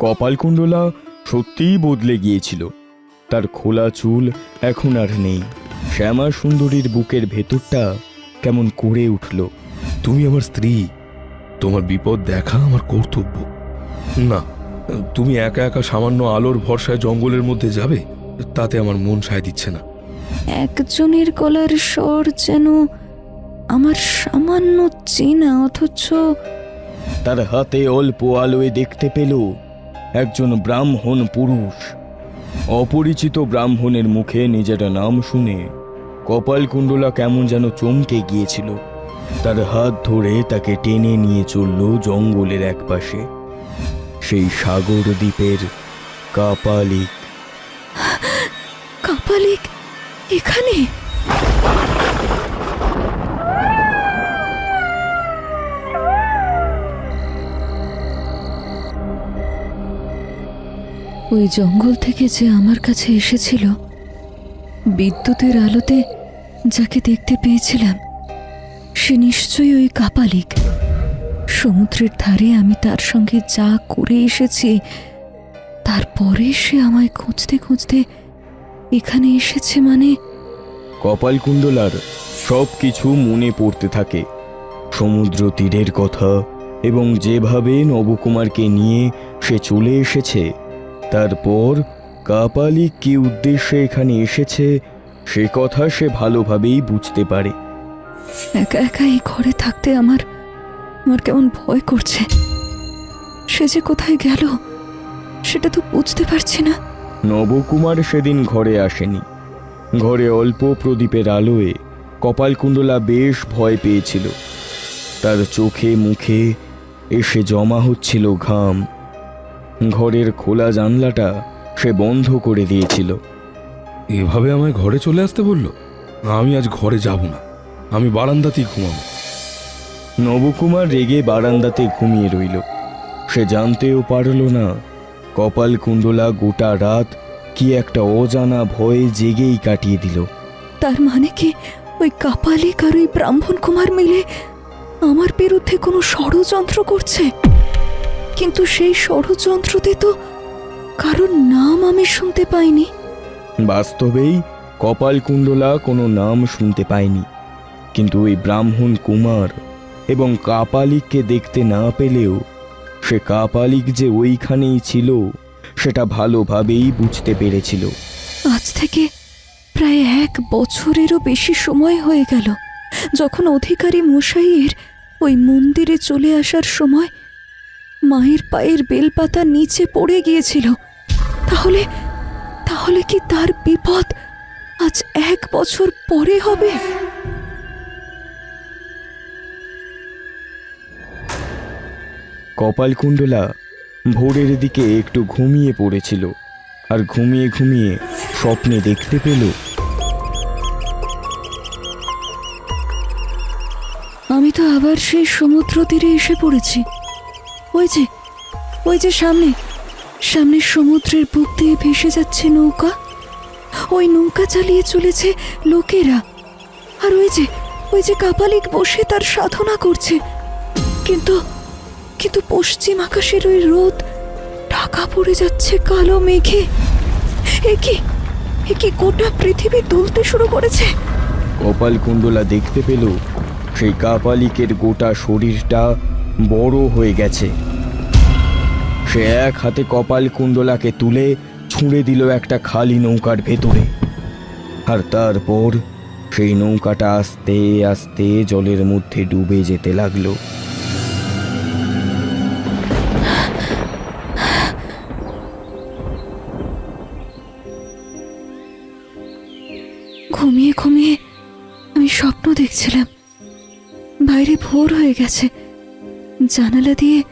কপালকুণ্ডলা সত্যিই বদলে গিয়েছিল। তার খোলা চুল এখন আর নেই। শ্যামা সুন্দরীর বুকের ভেতরটা কেমন করে উঠল। তুমি আমার স্ত্রী। তোমার বিপদ দেখা আমার কর্তব্য। না তুমি একা একা সামান্য আলোর ভরসায় জঙ্গলের মধ্যে যাবে তাতে আমার মন সায় দিচ্ছে না। একজনের গলার স্বর যেন আমার সামান্য চেনা অথচ তার হাতে অল্প আলোয় দেখতে পেল একজন ব্রাহ্মণ পুরুষ। অপরিচিত ব্রাহ্মণের মুখে নিজের নাম শুনে কপালকুণ্ডলা কেমন যেন চমকে গিয়েছিল। তার হাত ধরে তাকে টেনে নিয়ে চলল জঙ্গলের একপাশে। সেই সাগর দ্বীপের কাপালিক। কাপালিক, এখানে? ওই জঙ্গল থেকে যে আমার কাছে এসেছিল, বিদ্যুতের আলোতে যাকে দেখতে পেয়েছিলাম, সে নিশ্চয়ই ওই কাপালিক। সমুদ্রের ধারে আমি তার সঙ্গে যা করে এসেছি তারপরে সে আমায় খুঁজতে খুঁজতে এখানে এসেছে মানে? কপালকুণ্ডলার সব কিছু মনে পড়তে থাকে। সমুদ্র তীরের কথা এবং যেভাবে নবকুমারকে নিয়ে সে চলে এসেছে তারপর কাপালি কি উদ্দেশ্যে এখানে এসেছে সে কথা সে ভালোভাবেই বুঝতে পারে। একা একা এই ঘরে থাকতে আমার আমার কেমন ভয় করছে। সে যে কোথায় গেল সেটা তো বুঝতে পারছি না। নবকুমার সেদিন ঘরে আসেনি। ঘরে অল্প প্রদীপের আলোয় কপালকুণ্ডলা বেশ ভয় পেয়েছিল। তার চোখে মুখে এসে জমা হচ্ছিল ঘাম। ঘরের খোলা জানলাটা সে বন্ধ করে দিয়েছিল। এভাবে আমায় ঘরে চলে আসতে বলল? আমি আজ ঘরে যাব না। আমি বারান্দাতেই ঘুমাবো। নবকুমার রেগে বারান্দাতে ঘুমিয়ে রইল। সে জানতেও পারল না কপালকুণ্ডলা গোটা রাত কি একটা অজানা ভয়ে জেগেই কাটিয়ে দিল। তার মানে কি ওই কাপালিক আর ওই ব্রাহ্মণ কুমার মিলে আমার বিরুদ্ধে কোনো ষড়যন্ত্র করছে? কিন্তু সেই ষড়যন্ত্রতে তো কারোর নাম আমি শুনতে পাইনি। বাস্তবেই কপালকুণ্ডলা কোনো নাম শুনতে পায়নি কিন্তু ওই ব্রাহ্মণ কুমার এবং কাপালিককে দেখতে না পেলেও সে কাপালিক যে ওইখানেই ছিল সেটা ভালোভাবেই বুঝতে পেরেছিল। আজ থেকে প্রায় এক বছরেরও বেশি সময় হয়ে গেল। যখন অধিকারী মশাইয়ের ওই মন্দিরে চলে আসার সময় মায়ের পায়ের বেলপাতা নিচে পড়ে গিয়েছিল। তাহলে তাহলে কি তার বিপদ আজ এক বছর পরে হবে? কপালকুণ্ডলা ভোরের দিকে একটু ঘুমিয়ে পড়েছিল আর ঘুমিয়ে ঘুমিয়ে স্বপ্নে দেখতে পেল। আমি তো আবার সেই সমুদ্র তীরে এসে পড়েছি। ওই যে ওই যে সামনে সামনে সমুদ্রের বুক দিয়ে ভেসে যাচ্ছে নৌকা। ওই নৌকা চালিয়ে চলেছে লোকেরা। আর ওই যে ওই যে কাপালিক বসে তার সাধনা করছে। কিন্তু কিন্তু পশ্চিম আকাশের ওই রোদ ঢাকা পড়ে যাচ্ছে কালো মেঘে। এ কি এ কি গোটা পৃথিবী দুলতে শুরু করেছে? কপাল কপালকুণ্ডলা দেখতে পেল, সেই কাপালিকের গোটা শরীরটা বড় হয়ে গেছে। সে এক হাতে কপাল কপালকুণ্ডলাকে তুলে ছুঁড়ে দিল একটা খালি নৌকার ভেতরে। আর তারপর সেই নৌকাটা আস্তে আস্তে জলের মধ্যে ডুবে যেতে লাগল। ঘুমিয়ে ঘুমিয়ে আমি স্বপ্ন দেখছিলাম। বাইরে ভোর হয়ে গেছে। জানালা দিয়ে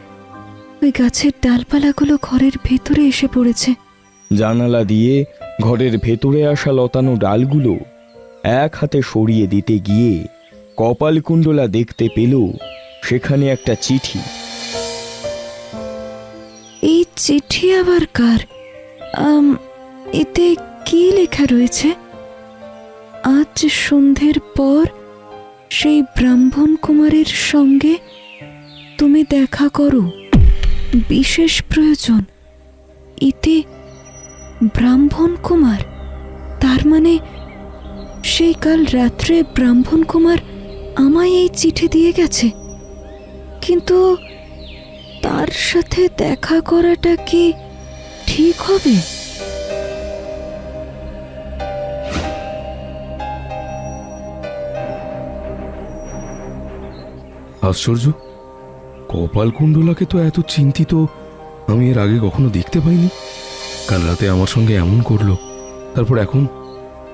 ওই গাছের ডালপালাগুলো ঘরের ভেতরে এসে পড়েছে। জানালা দিয়ে ঘরের ভেতরে আসা লতানো ডালগুলো এক হাতে সরিয়ে দিতে গিয়ে কপালকুণ্ডলা দেখতে পেল সেখানে একটা চিঠি। এই চিঠি আবার কার? এতে কি লেখা রয়েছে? আজ সন্ধ্যের পর সেই ব্রাহ্মণ কুমারের সঙ্গে তুমি দেখা করো। বিশেষ প্রয়োজন। ইতি ব্রাহ্মণ কুমার। তার মানে সেই কাল রাত্রে ব্রাহ্মণ কুমার আমায় এই চিঠি দিয়ে গেছে। কিন্তু তার সাথে দেখা করাটা কি ঠিক হবে? আশ্চর্য! কপালকুণ্ডলাকে তো এত চিন্তিত, আমি এর আগে কখনো দেখতে পাইনি। কাল রাতে আমার সঙ্গে এমন করল, তারপর এখন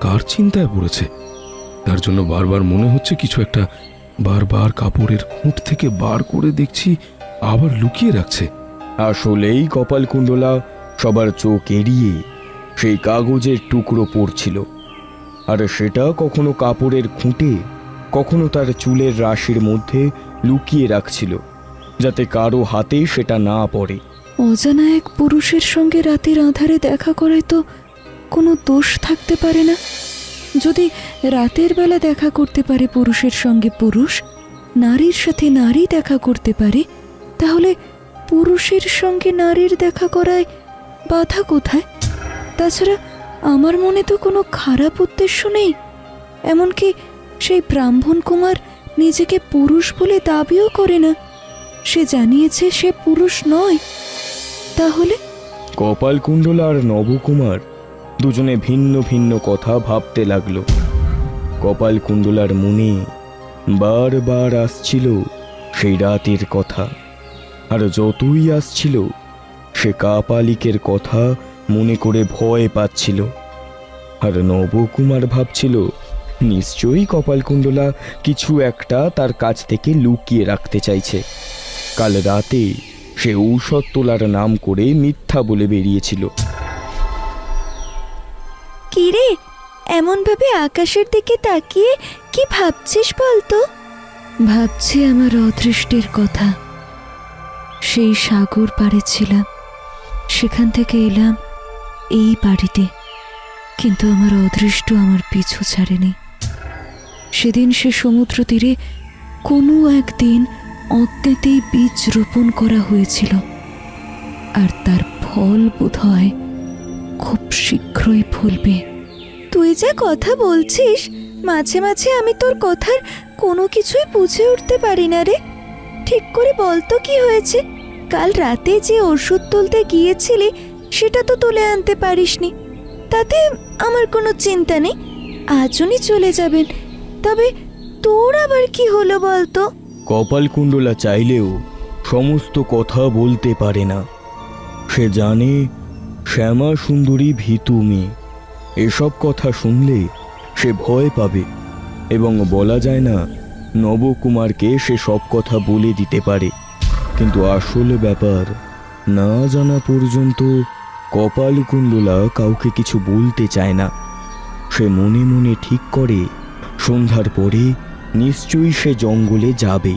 কার চিন্তায় পড়েছে? তার জন্য বারবার মনে হচ্ছে কিছু একটা বারবার কাপড়ের খুঁট থেকে বার করে দেখছি, আবার লুকিয়ে রাখছে। আসলেই কপালকুণ্ডলা সবার চোখ এড়িয়ে সেই কাগজের টুকরো পড়ছিল আর সেটা কখনো কাপড়ের খুঁটে, কখনো তার চুলের রাশির মধ্যে লুকিয়ে রাখছিল। যাতে কারও হাতে সেটা না পড়ে। অজানা এক পুরুষের সঙ্গে রাতের আধারে দেখা করায় তো কোনো দোষ থাকতে পারে না। যদি রাতের বেলা দেখা করতে পারে পুরুষের সঙ্গে পুরুষ, নারীর সাথে নারী দেখা করতে পারে, তাহলে পুরুষের সঙ্গে নারীর দেখা করায় বাধা কোথায়? তাছাড়া আমার মনে তো কোনো খারাপ উদ্দেশ্য নেই। এমনকি সেই ব্রাহ্মণ কুমার নিজেকে পুরুষ বলে দাবিও করে না। সে জানিয়েছে সে পুরুষ নয়। তাহলে? কপালকুণ্ডলা আর নবকুমার দুজনে ভিন্ন ভিন্ন কথা ভাবতে লাগল। কপালকুণ্ডলার মনে বারবার আসছিল সেই রাতের কথা। আর যতই আসছিল, সে কাপালিকের কথা মনে করে ভয় পাচ্ছিল। আর নবকুমার ভাবছিল, নিশ্চয়ই কপালকুণ্ডলা কিছু একটা তার কাছ থেকে লুকিয়ে রাখতে চাইছে। কাল রাতে সে ঔষধ তোলার নাম করে মিথ্যা বলে বেরিয়েছিল। কিরে এমন ভাবে আকাশের দিকে তাকিয়ে কি ভাবছিস বলতো? ভাবছি আমার অদৃষ্টের কথা। সেই সাগর পাড়ে ছিলাম। সেখান থেকে এলাম এই বাড়িতে। কিন্তু আমার অদৃষ্ট আমার পিছু ছাড়েনি। সেদিন সে সমুদ্র তীরে কোনো একদিন অজ্ঞাতেই বীজ রোপণ করা হয়েছিল। আর তার ফল বোধ হয় খুব শীঘ্রই ফলবে। তুই যা কথা বলছিস, মাঝে মাঝে আমি তোর কথার কোনো কিছুই বুঝে উঠতে পারি না রে। ঠিক করে বল তো কি হয়েছে? কাল রাতে যে ওষুধ তুলতে গিয়েছিলি, সেটা তো তুলে আনতে পারিসনি। তাতে আমার কোনো চিন্তা নেই আজনই চলে যাবেন। তবে তোর আবার কি হলো বলতো? কপালকুণ্ডলা চাইলেও সমস্ত কথা বলতে পারে না। সে জানে, শ্যামা সুন্দরী ভীতু মেয়ে। এসব কথা শুনলে সে ভয় পাবে এবং বলা যায় না, নবকুমারকে সে সব কথা বলে দিতে পারে। কিন্তু আসল ব্যাপার, না জানা পর্যন্ত কপালকুণ্ডলা কাউকে কিছু বলতে চায় না। সে মনে মনে ঠিক করে, সন্ধ্যার পরে নিশ্চয়ই সে জঙ্গলে যাবে।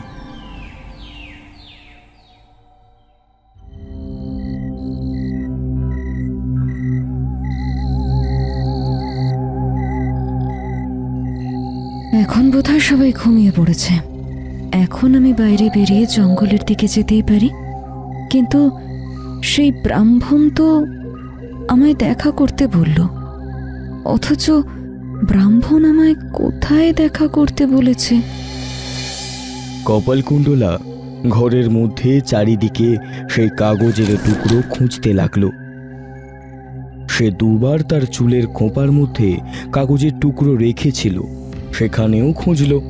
এখন বোধহয় সবাই ঘুমিয়ে পড়েছে। এখন আমি বাইরে বেরিয়ে জঙ্গলের দিকে যেতেই পারি। কিন্তু সেই ব্রাহ্মণ তো আমায় দেখা করতে বলল। অথচ ব্রাহ্মণ আমায় কোথায় দেখা করতে বলেছে? কপালকুণ্ডলা ঘরের মধ্যে চারিদিকে সেই কাগজের টুকরো খুঁজতে লাগল। সে দুবার তার চুলের খোঁপার মধ্যে কাগজের টুকরো রেখেছিল, সেখানেও খুঁজল।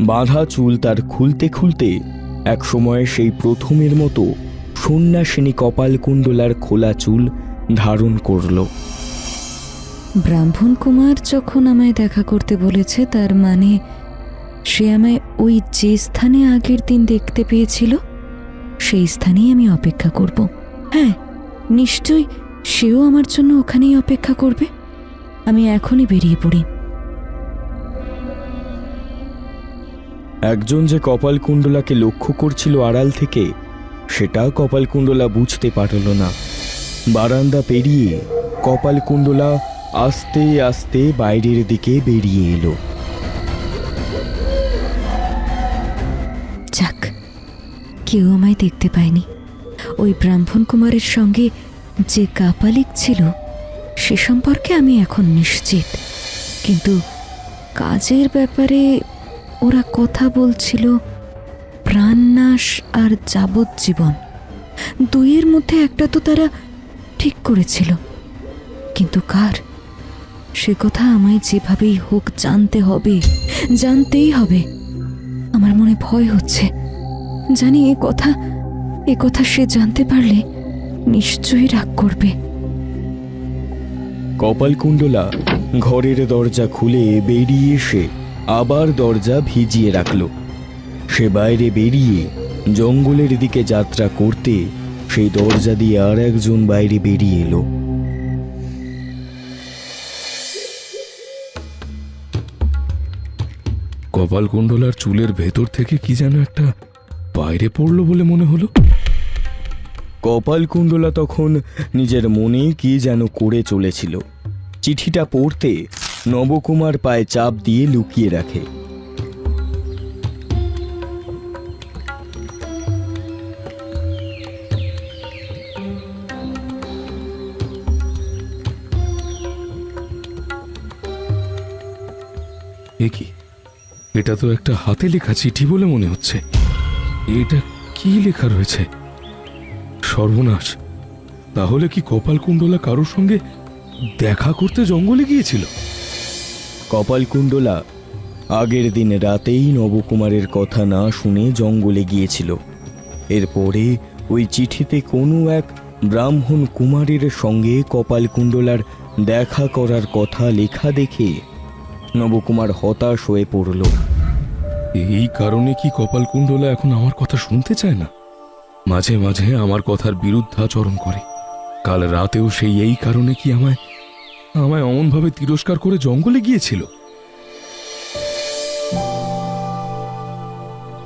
বাঁধা চুল তার খুলতে খুলতে এক সময় সেই প্রথমের মতো সন্ন্যাসিনী কপালকুণ্ডলার খোলা চুল ধারণ করল। ব্রাহ্মণ কুমার যখন আমায় দেখা করতে বলেছে, তার মানে সে আমায় ওই যে স্থানে আগের দিন দেখতে পেয়েছিল, সেই স্থানেই আমি অপেক্ষা করব। হ্যাঁ নিশ্চয়ই সেও আমার জন্য ওখানেই অপেক্ষা করবে। আমি এখনই বেরিয়ে পড়ি। একজন যে কপালকুণ্ডলাকে লক্ষ্য করছিল আড়াল থেকে, সেটা কপালকুণ্ডলা বুঝতে পারল না। বারান্দা পেরিয়ে কপালকুণ্ডলা আস্তে আস্তে বাইরের দিকে বেরিয়ে এলো। যাক, কেউ আমায় দেখতে পায়নি। ওই ব্রাহ্মণ কুমারের সঙ্গে যে কাপালিক ছিল, সে সম্পর্কে আমি এখন নিশ্চিত। কিন্তু কাজের ব্যাপারে ওরা কথা বলছিল প্রাণনাশ আর যাবজ্জীবন। দুইয়ের মধ্যে একটা তো তারা ঠিক করেছিল। কিন্তু কার? সে কথা আমায় যেভাবেই হোক জানতে হবে, জানতেই হবে। আমার মনে ভয় হচ্ছে। জানি এ কথা এ কথা সে জানতে পারলে নিশ্চয়ই রাগ করবে। কপালকুণ্ডলা ঘরের দরজা খুলে বেরিয়ে এসে আবার দরজা ভিজিয়ে রাখল। সে বাইরে বেরিয়ে জঙ্গলের দিকে যাত্রা করতে সেই দরজা দিয়ে আর একজন বাইরে বেরিয়ে এলো। কপালকুণ্ডলার চুলের ভেতর থেকে কি যেন একটা বাইরে পড়ল বলে মনে হলো। কপালকুণ্ডলা তখন নিজের মনে কি যেন করে চলেছিল। চিঠিটা পড়তে নবকুমার পায়ে চাপ দিয়ে লুকিয়ে রাখে। এটা তো একটা হাতে লেখা চিঠি বলে মনে হচ্ছে। এটা কি লেখা রয়েছে? সর্বনাশ। তাহলে কি কপালকুণ্ডলা কারোর সঙ্গে দেখা করতে জঙ্গলে গিয়েছিল? কপালকুণ্ডলা, আগের দিন রাতেই নবকুমারের কথা না শুনে জঙ্গলে গিয়েছিল। এরপরে ওই চিঠিতে কোনো এক ব্রাহ্মণ কুমারের সঙ্গে কপালকুণ্ডলার দেখা করার কথা লেখা দেখে নবকুমার হতাশ হয়ে পড়ল। এই কারণে কি কপালকুণ্ডলা এখন আমার কথা শুনতে চায় না? মাঝে মাঝে আমার কথার বিরুদ্ধাচরণ করে। কাল রাতেও সেই এই কারণে কি আমায় আমায় অমনভাবে তিরস্কার করে জঙ্গলে গিয়েছিল?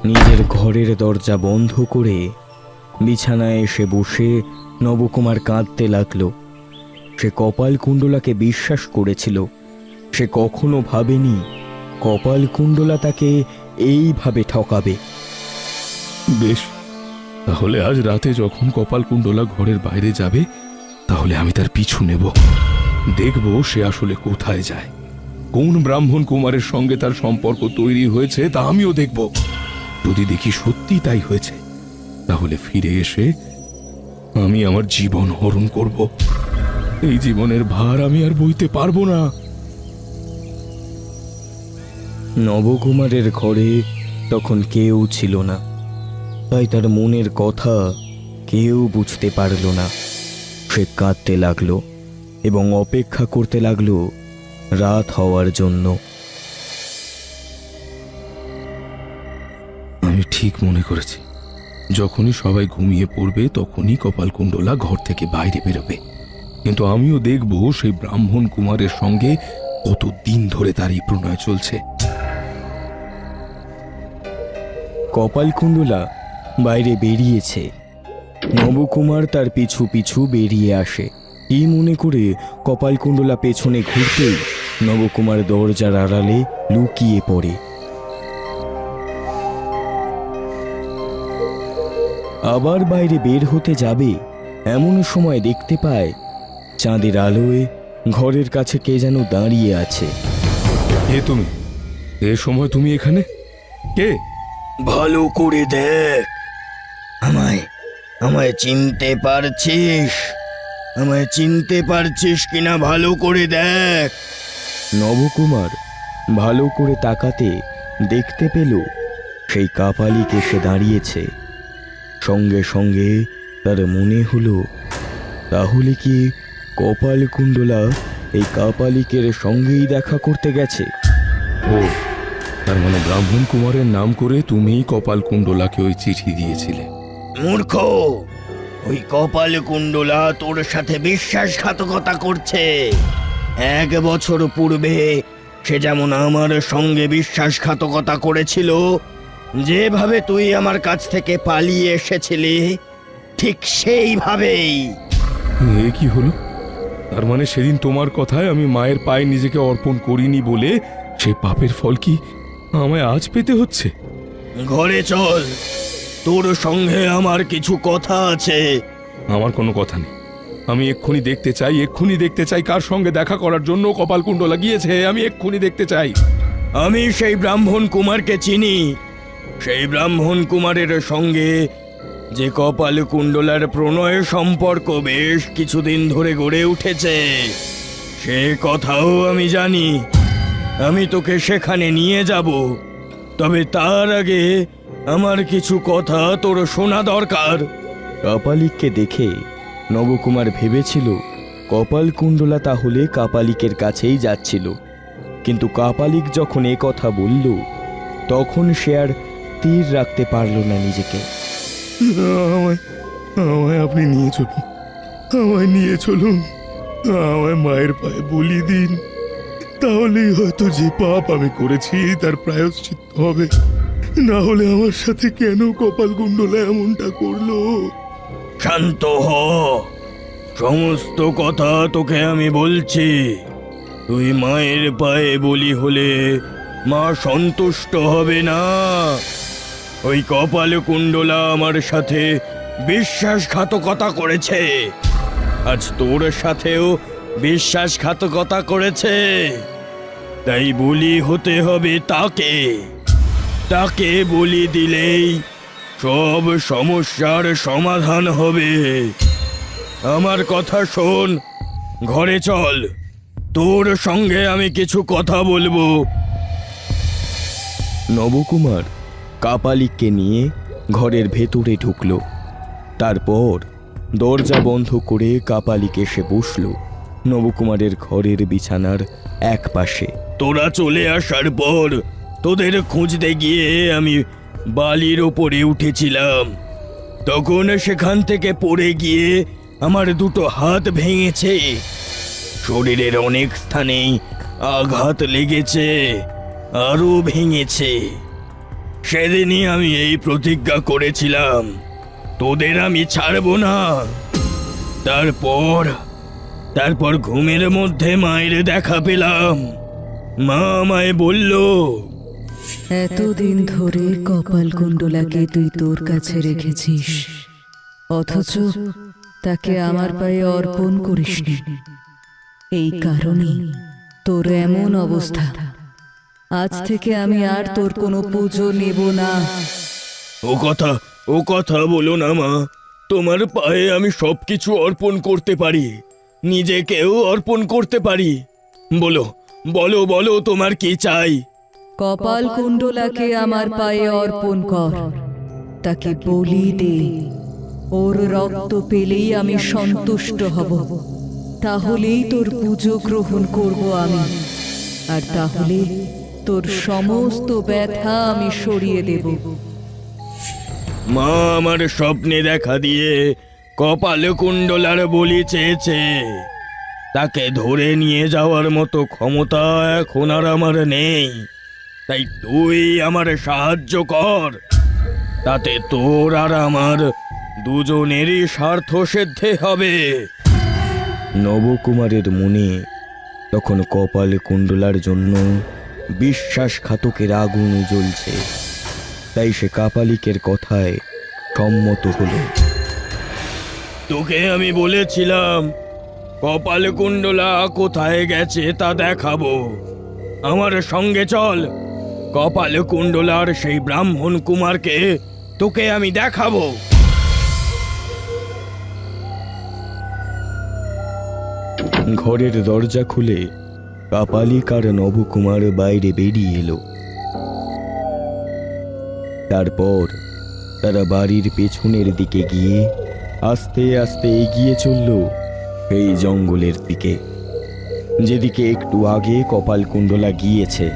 নিজের ঘরের দরজা বন্ধ করে বিছানায় এসে বসে নবকুমার কাঁদতে লাগল। সে কপালকুণ্ডলাকে বিশ্বাস করেছিল। সে কখনো ভাবেনি কপালকুণ্ডলা তাকে এইভাবে ঠকাবে। বেশ, তাহলে আজ রাতে যখন কপালকুণ্ডলা ঘরের বাইরে যাবে, তাহলে আমি তার পিছু নেব। দেখব সে আসলে কোথায় যায়। কোন ব্রাহ্মণ কুমারের সঙ্গে তার সম্পর্ক তৈরি হয়েছে, তা আমিও দেখব। যদি দেখি সত্যি তাই হয়েছে, তাহলে ফিরে এসে আমি আমার জীবন হরণ করব। এই জীবনের ভার আমি আর বইতে পারব না। নবকুমারের ঘরে তখন কেউ ছিল না। তাই তার মনের কথা কেউ বুঝতে পারল না। সে কাঁদতে লাগল এবং অপেক্ষা করতে লাগল রাত হওয়ার জন্য। আমি ঠিক মনে করেছি। যখনই সবাই ঘুমিয়ে পড়বে, তখনই কপালকুণ্ডলা ঘর থেকে বাইরে বেরোবে। কিন্তু আমিও দেখব সেই ব্রাহ্মণ কুমারের সঙ্গে কত দিন ধরে তার এই প্রণয় চলছে। কপালকুণ্ডলা বাইরে বেরিয়েছে। নবকুমার তার পিছু পিছু বেরিয়ে আসে। এই মনে করে কপালকুণ্ডলা পেছনে ঘুরতেই নবকুমার দরজার আড়ালে লুকিয়ে পড়ে। আবার বাইরে বের হতে যাবে, এমন সময় দেখতে পায় চাঁদের আলোয় ঘরের কাছে কে যেন দাঁড়িয়ে আছে। কে তুমি? এ সময় তুমি এখানে? কে? ভালো করে দেখ। আমায় আমায় চিনতে পারছিস? আমায় চিনতে পারছিস কিনা ভালো করে দেখ। নবকুমার ভালো করে তাকাতে দেখতে পেল সেই কাপালিক এসে দাঁড়িয়েছে। সঙ্গে সঙ্গে তার মনে হলো তাহলে কি কপালকুণ্ডলা এই কাপালিকের সঙ্গেই দেখা করতে গেছে? ও তার মানে ব্রাহ্মণ কুমারের নাম করে তুমিই কপালকুণ্ডলাকে ওই চিঠি দিয়েছিলে। মূর্খ! ওই কপাল কুণ্ডলা তোর সাথে বিশ্বাসঘাতকতা করছে। এক বছর পূর্বে সে যেমন আমার সঙ্গে বিশ্বাসঘাতকতা করেছিল যেভাবে তুই আমার কাছ থেকে পালিয়ে এসেছিলি ঠিক সেইভাবেই। এ কি হলো? তার মানে সেদিন তোমার কথায় আমি মায়ের পায়ে নিজেকে অর্পণ করিনি বলে সে পাপের ফল কি আমায় আজ পেতে হচ্ছে। ঘরে চল। তোর সঙ্গে আমার কিছু কথা আছে। আমার কোনো কথা নেই। আমি এক্ষুনি দেখতে চাই এক্ষুনি দেখতে চাই কার সঙ্গে দেখা করার জন্য কপাল কুণ্ডলা গিয়েছে আমি এক্ষুনি দেখতে চাই। আমি সেই ব্রাহ্মণ কুমারকে চিনি। সেই ব্রাহ্মণ কুমারের সঙ্গে যে কপাল কুণ্ডলার প্রণয় সম্পর্ক বেশ কিছুদিন ধরে গড়ে উঠেছে সে কথাও আমি জানি। আমি তোকে সেখানে নিয়ে যাব। তবে তার আগে আমার কিছু কথা তোর শোনা দরকার। কাপালিককে দেখে নবকুমার ভেবেছিল কপাল কুণ্ডলা তাহলে কাপালিকের কাছেই যাচ্ছিল। কিন্তু কাপালিক যখন এ কথা বলল তখন সে আর তীর রাখতে পারল না নিজেকে। আমায় আমায় আপনি নিয়ে চলুন। আমায় নিয়ে চলুন। আমায় মায়ের পায়ে বলি দিন। তাহলেই হয়তো যে পাপ আমি করেছি তার প্রায়শ্চিত্ত হবে। না হলে আমার সাথে কেন কপাল কুণ্ডলা এমনটা করল? শান্ত হ। সমস্ত কথা তোকে আমি বলছি। তুই মায়ের পায়ে বলি হলে মা সন্তুষ্ট হবে না। ওই কপাল কুণ্ডলা আমার সাথে বিশ্বাসঘাতকতা করেছে। আজ তোর সাথেও বিশ্বাসঘাতকতা করেছে। তাই বলি হতে হবে তাকে। তাকে বলি দিলেই সব সমস্যার সমাধান হবে। আমার কথা শোন, ঘরে চল। তোর সঙ্গে আমি কিছু কথা বলব। নবকুমার কাপালিককে নিয়ে ঘরের ভেতরে ঢুকল। তারপর দরজা বন্ধ করে কাপালিক এসে বসল নবকুমারের ঘরের বিছানার এক পাশে তোরা চলে আসার পর তোদের খুঁজতে গিয়ে আমি বালির ওপরে উঠেছিলাম। তখন সেখান থেকে পড়ে গিয়ে আমার দুটো হাত ভেঙেছে। শরীরের অনেক স্থানেই আঘাত লেগেছে, আরও ভেঙেছে। সেদিনই আমি এই প্রতিজ্ঞা করেছিলাম, তোদের আমি ছাড়বো না। তারপর তারপর ঘুমের মধ্যে মায়ের দেখা পেলাম। মা আমায় বলল এতদিন ধরে কপাল কুণ্ডলাকে তুই তোর কাছে রেখেছিস অথচ তাকে আমার পায়ে অর্পণ করিসনি। এই কারণে তোর এমন অবস্থা। আজ থেকে আমি আর তোর কোনো পুজো নেব না। ও কথা ও কথা বলো না মা। তোমার পায়ে আমি সবকিছু অর্পণ করতে পারি। নিজেকেও অর্পণ করতে পারি। বলো বলো বলো তোমার কি চাই? কপাল কুণ্ডলাকে আমার পায়ে অর্পণ কর। তাকে বলি দে। ওর রক্ত পেলেই আমি সন্তুষ্ট হব। তাহলেই তোর পুজো গ্রহণ করব আমি। আর তাহলে তোর সমস্ত ব্যথা আমি সরিয়ে দেব। মা আমার স্বপ্নে দেখা দিয়ে কপাল কুণ্ডলার বলি চেয়েছে। তাকে ধরে নিয়ে যাওয়ার মতো ক্ষমতা এখন আর আমার নেই। তাই তুই আমার সাহায্য কর। তাতে তোর আর আমার দুজনেরই স্বার্থ সিদ্ধে হবে। নবকুমারের মনে তখন কপাল কুণ্ডলার জন্য বিশ্বাসঘাতকের আগুন জ্বলছে। তাই সে কাপালিকের কথায় সম্মত হলো। তোকে আমি বলেছিলাম কপাল কুণ্ডলা কোথায় গেছে তা দেখাবো। আমার সঙ্গে চল। কপাল কুণ্ডলার সেই ব্রাহ্মণ কুমারকে তোকে আমি দেখাবো। ঘরের দরজা খুলে কাপালিক আর নবকুমার বাইরে বেরিয়ে এলো। তারপর তারা বাড়ির পেছনের দিকে গিয়ে আস্তে আস্তে এগিয়ে চলল। এই জঙ্গলের দিকে। যেদিকে একটু আগে কপালকুণ্ডলা গিয়েছে।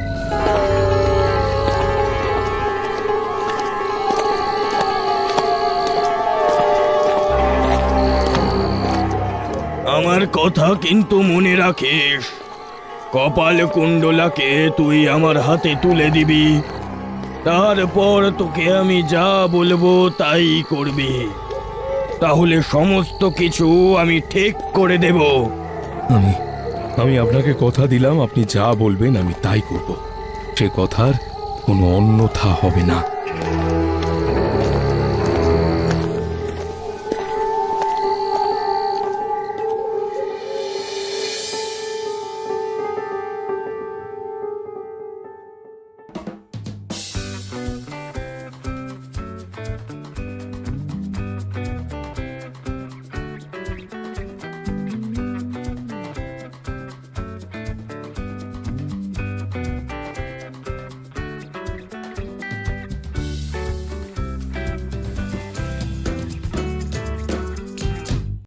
আমার কথা কিন্তু মনে রাখিস। কপাল কুণ্ডলাকে তুই আমার হাতে তুলে দিবি। তারপর তোকে আমি যা বলব তাই করবি। তাহলে সমস্ত কিছু আমি ঠিক করে দেব। আমি আমি আপনাকে কথা দিলাম, আপনি যা বলবেন আমি তাই করব। সে কথার কোনো অন্যথা হবে না।